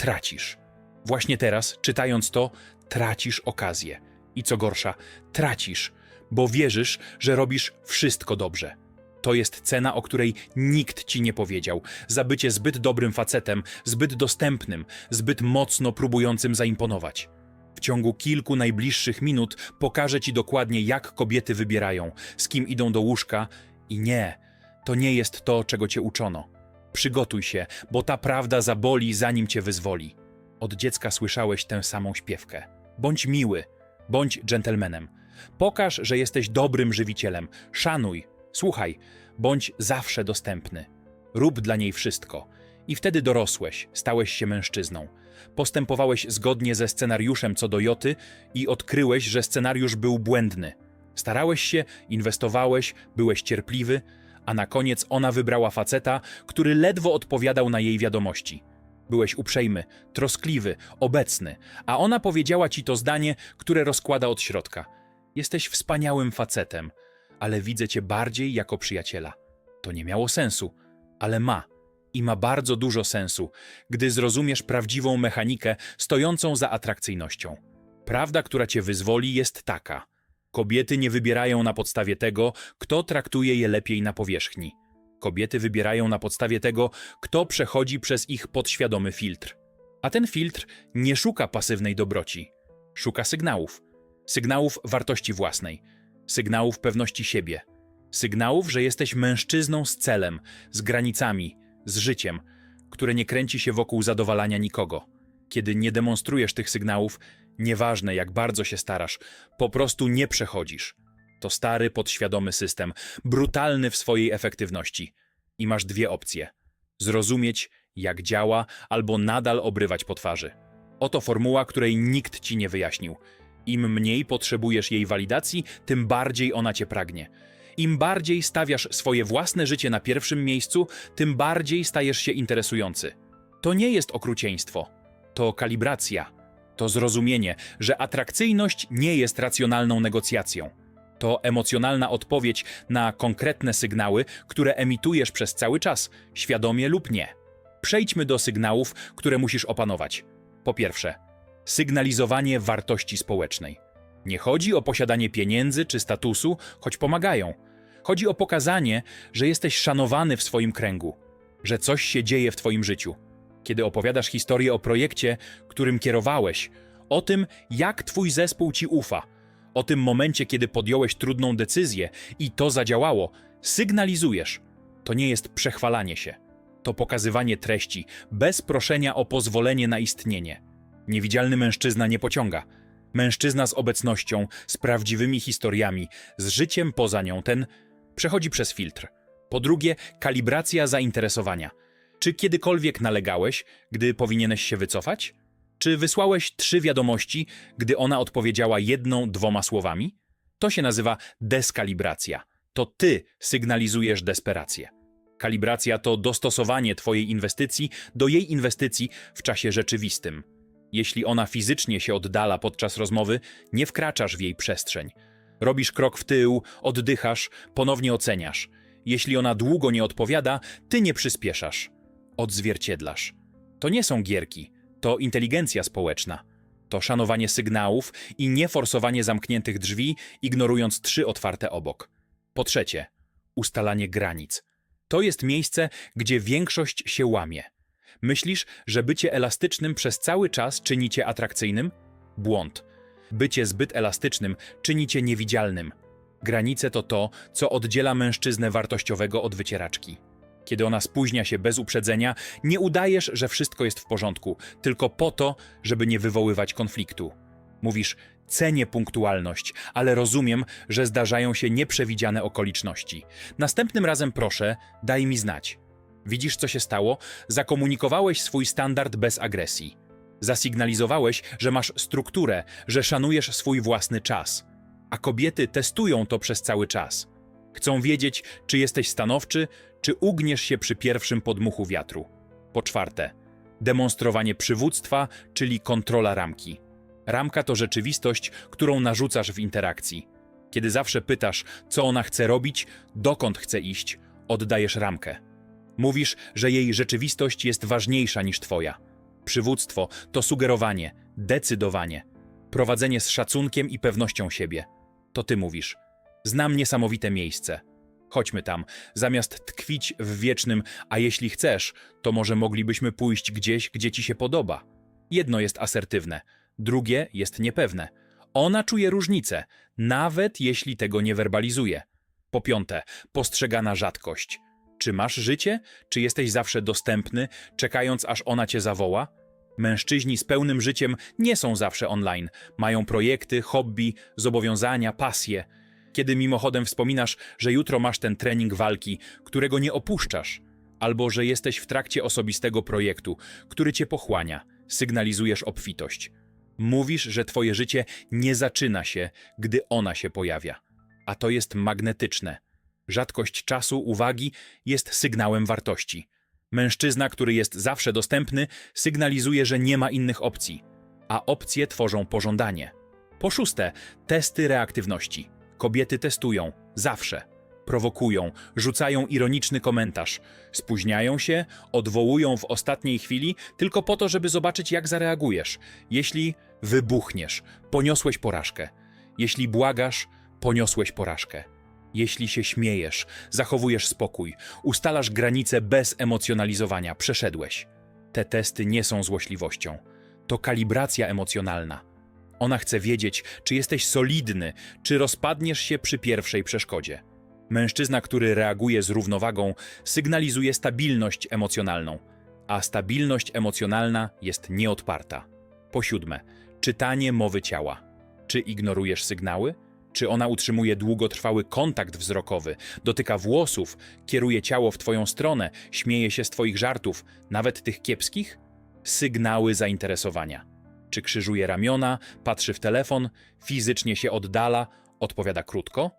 tracisz. Właśnie teraz, czytając to, tracisz okazję. I co gorsza, tracisz, bo wierzysz, że robisz wszystko dobrze. To jest cena, o której nikt ci nie powiedział. Za bycie zbyt dobrym facetem, zbyt dostępnym, zbyt mocno próbującym zaimponować. W ciągu kilku najbliższych minut pokażę ci dokładnie, jak kobiety wybierają, z kim idą do łóżka i nie, to nie jest to, czego cię uczono. Przygotuj się, bo ta prawda zaboli, zanim cię wyzwoli. Od dziecka słyszałeś tę samą śpiewkę. Bądź miły, bądź dżentelmenem. Pokaż, że jesteś dobrym żywicielem. Szanuj, słuchaj, bądź zawsze dostępny. Rób dla niej wszystko. I wtedy dorosłeś, stałeś się mężczyzną. Postępowałeś zgodnie ze scenariuszem co do Joty i odkryłeś, że scenariusz był błędny. Starałeś się, inwestowałeś, byłeś cierpliwy, a na koniec ona wybrała faceta, który ledwo odpowiadał na jej wiadomości. Byłeś uprzejmy, troskliwy, obecny, a ona powiedziała ci to zdanie, które rozkłada od środka. Jesteś wspaniałym facetem, ale widzę cię bardziej jako przyjaciela. To nie miało sensu, ale ma. I ma bardzo dużo sensu, gdy zrozumiesz prawdziwą mechanikę stojącą za atrakcyjnością. Prawda, która cię wyzwoli, jest taka. Kobiety nie wybierają na podstawie tego, kto traktuje je lepiej na powierzchni. Kobiety wybierają na podstawie tego, kto przechodzi przez ich podświadomy filtr. A ten filtr nie szuka pasywnej dobroci. Szuka sygnałów. Sygnałów wartości własnej, sygnałów pewności siebie, sygnałów, że jesteś mężczyzną z celem, z granicami, z życiem, które nie kręci się wokół zadowalania nikogo. Kiedy nie demonstrujesz tych sygnałów, nieważne jak bardzo się starasz, po prostu nie przechodzisz. To stary, podświadomy system, brutalny w swojej efektywności. I masz dwie opcje: zrozumieć, jak działa, albo nadal obrywać po twarzy. Oto formuła, której nikt ci nie wyjaśnił. Im mniej potrzebujesz jej walidacji, tym bardziej ona cię pragnie. Im bardziej stawiasz swoje własne życie na pierwszym miejscu, tym bardziej stajesz się interesujący. To nie jest okrucieństwo, to kalibracja, to zrozumienie, że atrakcyjność nie jest racjonalną negocjacją. To emocjonalna odpowiedź na konkretne sygnały, które emitujesz przez cały czas, świadomie lub nie. Przejdźmy do sygnałów, które musisz opanować. Po pierwsze, sygnalizowanie wartości społecznej. Nie chodzi o posiadanie pieniędzy czy statusu, choć pomagają. Chodzi o pokazanie, że jesteś szanowany w swoim kręgu, że coś się dzieje w Twoim życiu. Kiedy opowiadasz historię o projekcie, którym kierowałeś, o tym, jak Twój zespół Ci ufa, o tym momencie, kiedy podjąłeś trudną decyzję i to zadziałało, sygnalizujesz. To nie jest przechwalanie się. To pokazywanie treści, bez proszenia o pozwolenie na istnienie. Niewidzialny mężczyzna nie pociąga. Mężczyzna z obecnością, z prawdziwymi historiami, z życiem poza nią, ten przechodzi przez filtr. Po drugie, kalibracja zainteresowania. Czy kiedykolwiek nalegałeś, gdy powinieneś się wycofać? Czy wysłałeś trzy wiadomości, gdy ona odpowiedziała jedną, dwoma słowami? To się nazywa deskalibracja. To ty sygnalizujesz desperację. Kalibracja to dostosowanie Twojej inwestycji do jej inwestycji w czasie rzeczywistym. Jeśli ona fizycznie się oddala podczas rozmowy, nie wkraczasz w jej przestrzeń. Robisz krok w tył, oddychasz, ponownie oceniasz. Jeśli ona długo nie odpowiada, ty nie przyspieszasz. Odzwierciedlasz. To nie są gierki, to inteligencja społeczna. To szanowanie sygnałów i nieforsowanie zamkniętych drzwi, ignorując trzy otwarte obok. Po trzecie, ustalanie granic. To jest miejsce, gdzie większość się łamie. Myślisz, że bycie elastycznym przez cały czas czyni cię atrakcyjnym? Błąd. Bycie zbyt elastycznym czyni cię niewidzialnym. Granice to to, co oddziela mężczyznę wartościowego od wycieraczki. Kiedy ona spóźnia się bez uprzedzenia, nie udajesz, że wszystko jest w porządku, tylko po to, żeby nie wywoływać konfliktu. Mówisz, cenię punktualność, ale rozumiem, że zdarzają się nieprzewidziane okoliczności. Następnym razem proszę, daj mi znać. Widzisz, co się stało? Zakomunikowałeś swój standard bez agresji. Zasygnalizowałeś, że masz strukturę, że szanujesz swój własny czas. A kobiety testują to przez cały czas. Chcą wiedzieć, czy jesteś stanowczy, czy ugniesz się przy pierwszym podmuchu wiatru. Po czwarte, demonstrowanie przywództwa, czyli kontrola ramki. Ramka to rzeczywistość, którą narzucasz w interakcji. Kiedy zawsze pytasz, co ona chce robić, dokąd chce iść, oddajesz ramkę. Mówisz, że jej rzeczywistość jest ważniejsza niż twoja. przywództwo to sugerowanie, decydowanie, prowadzenie z szacunkiem i pewnością siebie. To ty mówisz. Znam niesamowite miejsce. Chodźmy tam, zamiast tkwić w wiecznym, a jeśli chcesz, to może moglibyśmy pójść gdzieś, gdzie ci się podoba. Jedno jest asertywne, drugie jest niepewne. Ona czuje różnicę, nawet jeśli tego nie werbalizuje. Po piąte, postrzegana rzadkość. Czy masz życie, czy jesteś zawsze dostępny, czekając aż ona cię zawoła? Mężczyźni z pełnym życiem nie są zawsze online. Mają projekty, hobby, zobowiązania, pasje. Kiedy mimochodem wspominasz, że jutro masz ten trening walki, którego nie opuszczasz, albo że jesteś w trakcie osobistego projektu, który cię pochłania, sygnalizujesz obfitość. Mówisz, że twoje życie nie zaczyna się, gdy ona się pojawia. A to jest magnetyczne. Rzadkość czasu, uwagi jest sygnałem wartości. Mężczyzna, który jest zawsze dostępny, sygnalizuje, że nie ma innych opcji, a opcje tworzą pożądanie. Po szóste, testy reaktywności. Kobiety testują, zawsze. Prowokują, rzucają ironiczny komentarz, spóźniają się, odwołują w ostatniej chwili tylko po to, żeby zobaczyć, jak zareagujesz. Jeśli wybuchniesz, poniosłeś porażkę. Jeśli błagasz, poniosłeś porażkę. Jeśli się śmiejesz, zachowujesz spokój, ustalasz granice bez emocjonalizowania, przeszedłeś. Te testy nie są złośliwością. To kalibracja emocjonalna. Ona chce wiedzieć, czy jesteś solidny, czy rozpadniesz się przy pierwszej przeszkodzie. Mężczyzna, który reaguje z równowagą, sygnalizuje stabilność emocjonalną, a stabilność emocjonalna jest nieodparta. Po siódme, czytanie mowy ciała. Czy ignorujesz sygnały? Czy ona utrzymuje długotrwały kontakt wzrokowy, dotyka włosów, kieruje ciało w twoją stronę, śmieje się z twoich żartów, nawet tych kiepskich? Sygnały zainteresowania. Czy krzyżuje ramiona, patrzy w telefon, fizycznie się oddala, odpowiada krótko?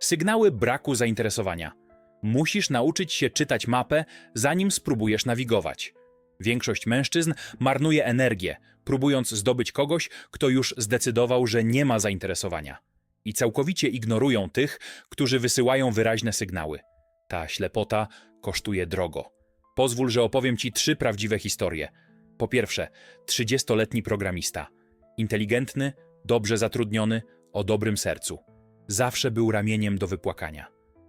Sygnały braku zainteresowania. Musisz nauczyć się czytać mapę, zanim spróbujesz nawigować. Większość mężczyzn marnuje energię, próbując zdobyć kogoś, kto już zdecydował, że nie ma zainteresowania. I całkowicie ignorują tych, którzy wysyłają wyraźne sygnały. Ta ślepota kosztuje drogo. Pozwól, że opowiem ci trzy prawdziwe historie. Po pierwsze, 30-letni programista. Inteligentny, dobrze zatrudniony, o dobrym sercu. Zawsze był ramieniem do wypłakania.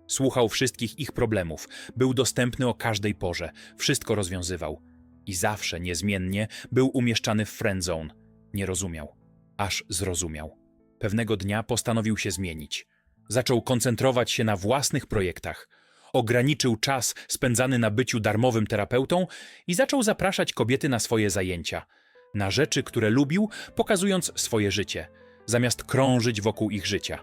Słuchał wszystkich ich problemów, był dostępny o każdej porze, wszystko rozwiązywał. I zawsze, niezmiennie, był umieszczany w friendzone. Nie rozumiał. Aż zrozumiał. Pewnego dnia postanowił się zmienić. Zaczął koncentrować się na własnych projektach. Ograniczył czas spędzany na byciu darmowym terapeutą i zaczął zapraszać kobiety na swoje zajęcia. Na rzeczy, które lubił, pokazując swoje życie, zamiast krążyć wokół ich życia.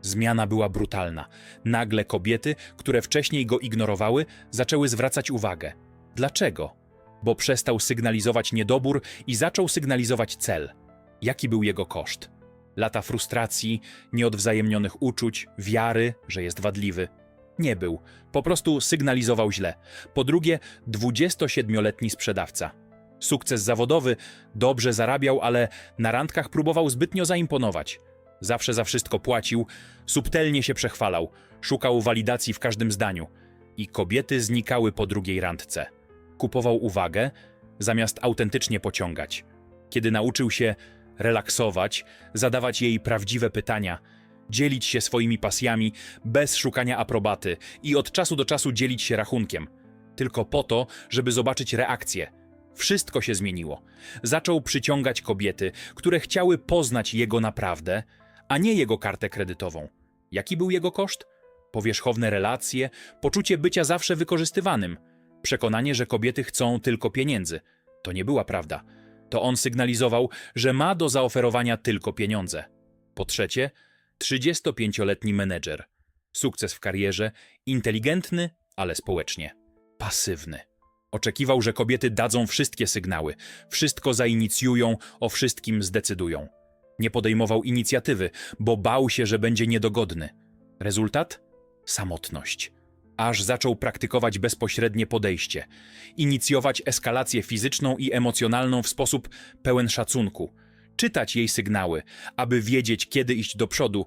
Zmiana była brutalna. Nagle kobiety, które wcześniej go ignorowały, zaczęły zwracać uwagę. Dlaczego? Bo przestał sygnalizować niedobór i zaczął sygnalizować cel. Jaki był jego koszt? Lata frustracji, nieodwzajemnionych uczuć, wiary, że jest wadliwy. Nie był, po prostu sygnalizował źle. Po drugie, 27-letni sprzedawca. Sukces zawodowy, dobrze zarabiał, ale na randkach próbował zbytnio zaimponować. Zawsze za wszystko płacił, subtelnie się przechwalał, szukał walidacji w każdym zdaniu. I kobiety znikały po drugiej randce. Kupował uwagę, zamiast autentycznie pociągać. Kiedy nauczył się relaksować, zadawać jej prawdziwe pytania, dzielić się swoimi pasjami bez szukania aprobaty i od czasu do czasu dzielić się rachunkiem. Tylko po to, żeby zobaczyć reakcję. Wszystko się zmieniło. Zaczął przyciągać kobiety, które chciały poznać jego naprawdę, a nie jego kartę kredytową. Jaki był jego koszt? Powierzchowne relacje, poczucie bycia zawsze wykorzystywanym, przekonanie, że kobiety chcą tylko pieniędzy. To nie była prawda. To on sygnalizował, że ma do zaoferowania tylko pieniądze. Po trzecie, 35-letni menedżer. Sukces w karierze, inteligentny, ale społecznie. Pasywny. Oczekiwał, że kobiety dadzą wszystkie sygnały, wszystko zainicjują, o wszystkim zdecydują. Nie podejmował inicjatywy, bo bał się, że będzie niedogodny. Rezultat? Samotność. Aż zaczął praktykować bezpośrednie podejście, inicjować eskalację fizyczną i emocjonalną w sposób pełen szacunku, czytać jej sygnały, aby wiedzieć, kiedy iść do przodu,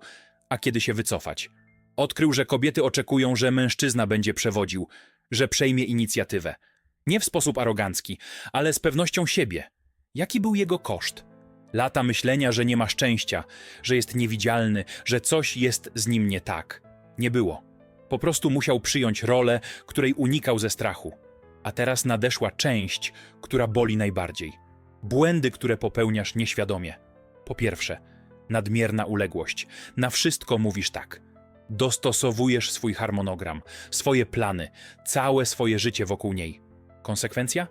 a kiedy się wycofać. Odkrył, że kobiety oczekują, że mężczyzna będzie przewodził, że przejmie inicjatywę. Nie w sposób arogancki, ale z pewnością siebie. Jaki był jego koszt? Lata myślenia, że nie ma szczęścia, że jest niewidzialny, że coś jest z nim nie tak. Nie było. Po prostu musiał przyjąć rolę, której unikał ze strachu. A teraz nadeszła część, która boli najbardziej. Błędy, które popełniasz nieświadomie. Po pierwsze, nadmierna uległość. Na wszystko mówisz tak. Dostosowujesz swój harmonogram, swoje plany, całe swoje życie wokół niej. Konsekwencja?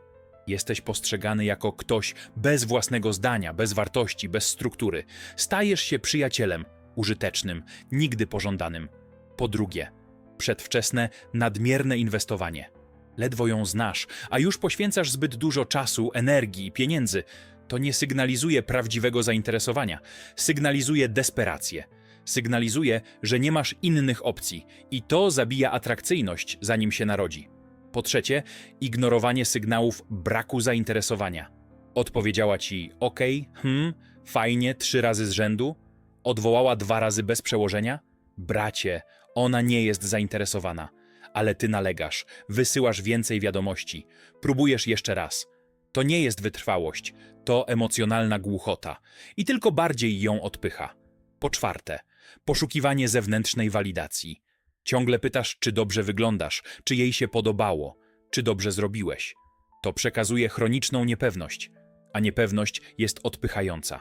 Jesteś postrzegany jako ktoś bez własnego zdania, bez wartości, bez struktury. Stajesz się przyjacielem, użytecznym, nigdy pożądanym. Po drugie, przedwczesne, nadmierne inwestowanie. Ledwo ją znasz, a już poświęcasz zbyt dużo czasu, energii i pieniędzy. To nie sygnalizuje prawdziwego zainteresowania, sygnalizuje desperację. Sygnalizuje, że nie masz innych opcji i to zabija atrakcyjność, zanim się narodzi. Po trzecie, ignorowanie sygnałów braku zainteresowania. Odpowiedziała ci OK, hmm, fajnie, trzy razy z rzędu. Odwołała dwa razy bez przełożenia. Bracie, ona nie jest zainteresowana, ale ty nalegasz, wysyłasz więcej wiadomości, próbujesz jeszcze raz. To nie jest wytrwałość, to emocjonalna głuchota i tylko bardziej ją odpycha. Po czwarte, poszukiwanie zewnętrznej walidacji. Ciągle pytasz, czy dobrze wyglądasz, czy jej się podobało, czy dobrze zrobiłeś. To przekazuje chroniczną niepewność, a niepewność jest odpychająca.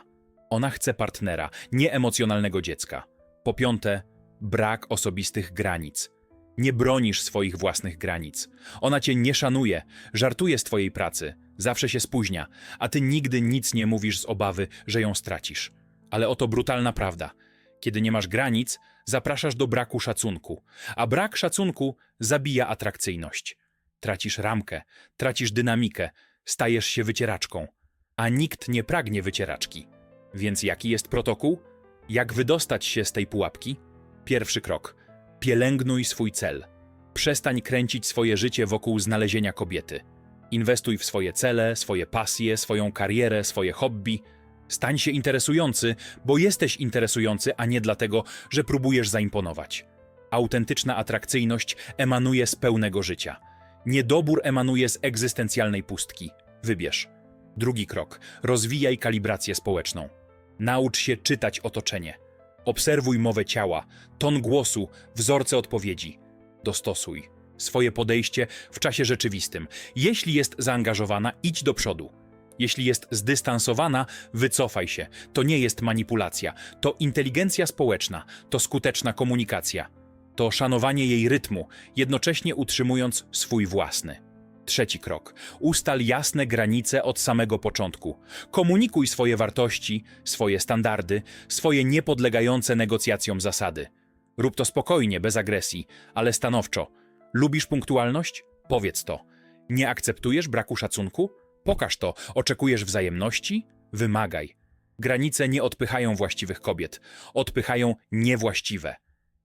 Ona chce partnera, nie emocjonalnego dziecka. Po piąte, brak osobistych granic. Nie bronisz swoich własnych granic. Ona cię nie szanuje, żartuje z twojej pracy, zawsze się spóźnia, a ty nigdy nic nie mówisz z obawy, że ją stracisz. Ale oto brutalna prawda. Kiedy nie masz granic, zapraszasz do braku szacunku, a brak szacunku zabija atrakcyjność. Tracisz ramkę, tracisz dynamikę, stajesz się wycieraczką, a nikt nie pragnie wycieraczki. Więc jaki jest protokół? Jak wydostać się z tej pułapki? Pierwszy krok. Pielęgnuj swój cel. Przestań kręcić swoje życie wokół znalezienia kobiety. Inwestuj w swoje cele, swoje pasje, swoją karierę, swoje hobby. Stań się interesujący, bo jesteś interesujący, a nie dlatego, że próbujesz zaimponować. Autentyczna atrakcyjność emanuje z pełnego życia. Niedobór emanuje z egzystencjalnej pustki. Wybierz. Drugi krok. Rozwijaj kalibrację społeczną. Naucz się czytać otoczenie. Obserwuj mowę ciała, ton głosu, wzorce odpowiedzi. Dostosuj swoje podejście w czasie rzeczywistym. Jeśli jest zaangażowana, idź do przodu. Jeśli jest zdystansowana, wycofaj się. To nie jest manipulacja, to inteligencja społeczna, to skuteczna komunikacja. To szanowanie jej rytmu, jednocześnie utrzymując swój własny. Trzeci krok. Ustal jasne granice od samego początku. Komunikuj swoje wartości, swoje standardy, swoje niepodlegające negocjacjom zasady. Rób to spokojnie, bez agresji, ale stanowczo. Lubisz punktualność? Powiedz to. Nie akceptujesz braku szacunku? Pokaż to. Oczekujesz wzajemności? Wymagaj. Granice nie odpychają właściwych kobiet, odpychają niewłaściwe.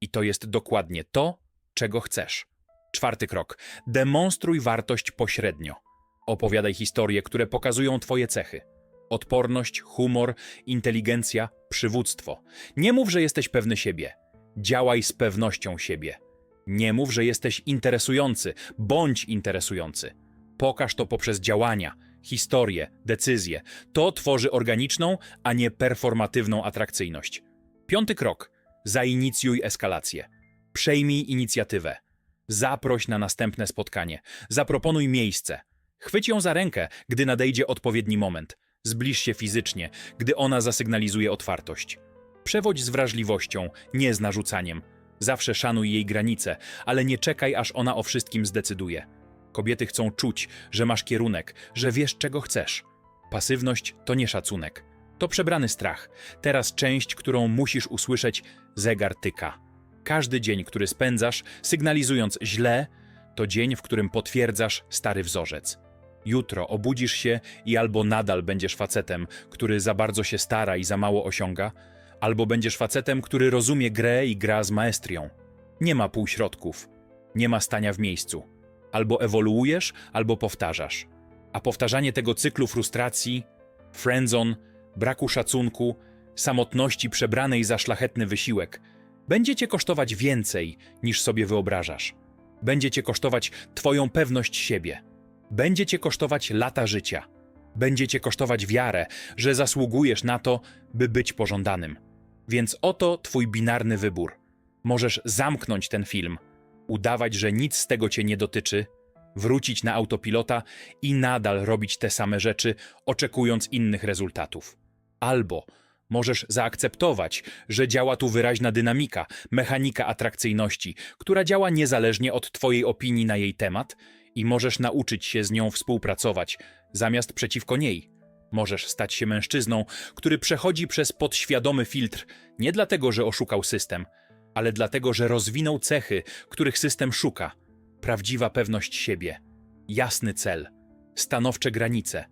I to jest dokładnie to, czego chcesz. Czwarty krok. Demonstruj wartość pośrednio. Opowiadaj historie, które pokazują Twoje cechy. Odporność, humor, inteligencja, przywództwo. Nie mów, że jesteś pewny siebie. Działaj z pewnością siebie. Nie mów, że jesteś interesujący. Bądź interesujący. Pokaż to poprzez działania, historie, decyzje. To tworzy organiczną, a nie performatywną atrakcyjność. Piąty krok. Zainicjuj eskalację. Przejmij inicjatywę. Zaproś na następne spotkanie. Zaproponuj miejsce. Chwyć ją za rękę, gdy nadejdzie odpowiedni moment. Zbliż się fizycznie, gdy ona zasygnalizuje otwartość. Przewodź z wrażliwością, nie z narzucaniem. Zawsze szanuj jej granice, ale nie czekaj, aż ona o wszystkim zdecyduje. Kobiety chcą czuć, że masz kierunek, że wiesz, czego chcesz. Pasywność to nie szacunek. To przebrany strach. Teraz część, którą musisz usłyszeć, zegar tyka. Każdy dzień, który spędzasz, sygnalizując źle, to dzień, w którym potwierdzasz stary wzorzec. Jutro obudzisz się i albo nadal będziesz facetem, który za bardzo się stara i za mało osiąga, albo będziesz facetem, który rozumie grę i gra z maestrią. Nie ma półśrodków, nie ma stania w miejscu. Albo ewoluujesz, albo powtarzasz. A powtarzanie tego cyklu frustracji, friendzone, braku szacunku, samotności przebranej za szlachetny wysiłek będzie cię kosztować więcej niż sobie wyobrażasz. Będzie cię kosztować twoją pewność siebie. Będzie cię kosztować lata życia. Będzie cię kosztować wiarę, że zasługujesz na to, by być pożądanym. Więc oto twój binarny wybór. Możesz zamknąć ten film, udawać, że nic z tego cię nie dotyczy, wrócić na autopilota i nadal robić te same rzeczy, oczekując innych rezultatów. Albo możesz zaakceptować, że działa tu wyraźna dynamika, mechanika atrakcyjności, która działa niezależnie od Twojej opinii na jej temat i możesz nauczyć się z nią współpracować, zamiast przeciwko niej. Możesz stać się mężczyzną, który przechodzi przez podświadomy filtr nie dlatego, że oszukał system, ale dlatego, że rozwinął cechy, których system szuka. Prawdziwa pewność siebie, jasny cel, stanowcze granice,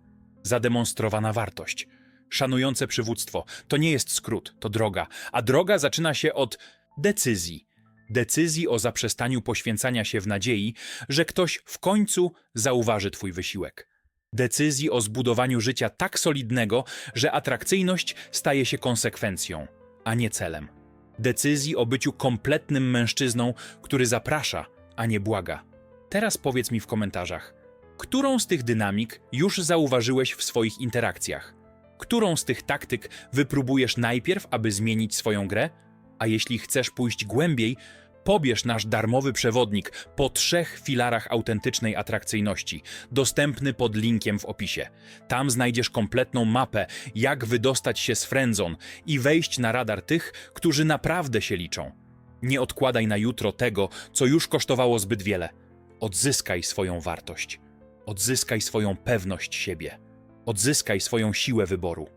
zademonstrowana wartość, szanujące przywództwo. To nie jest skrót, to droga, a droga zaczyna się od decyzji. Decyzji o zaprzestaniu poświęcania się w nadziei, że ktoś w końcu zauważy Twój wysiłek. Decyzji o zbudowaniu życia tak solidnego, że atrakcyjność staje się konsekwencją, a nie celem. Decyzji o byciu kompletnym mężczyzną, który zaprasza, a nie błaga. Teraz powiedz mi w komentarzach, którą z tych dynamik już zauważyłeś w swoich interakcjach? Którą z tych taktyk wypróbujesz najpierw, aby zmienić swoją grę? A jeśli chcesz pójść głębiej, pobierz nasz darmowy przewodnik po trzech filarach autentycznej atrakcyjności, dostępny pod linkiem w opisie. Tam znajdziesz kompletną mapę, jak wydostać się z frędzon i wejść na radar tych, którzy naprawdę się liczą. Nie odkładaj na jutro tego, co już kosztowało zbyt wiele. Odzyskaj swoją wartość. Odzyskaj swoją pewność siebie. Odzyskaj swoją siłę wyboru.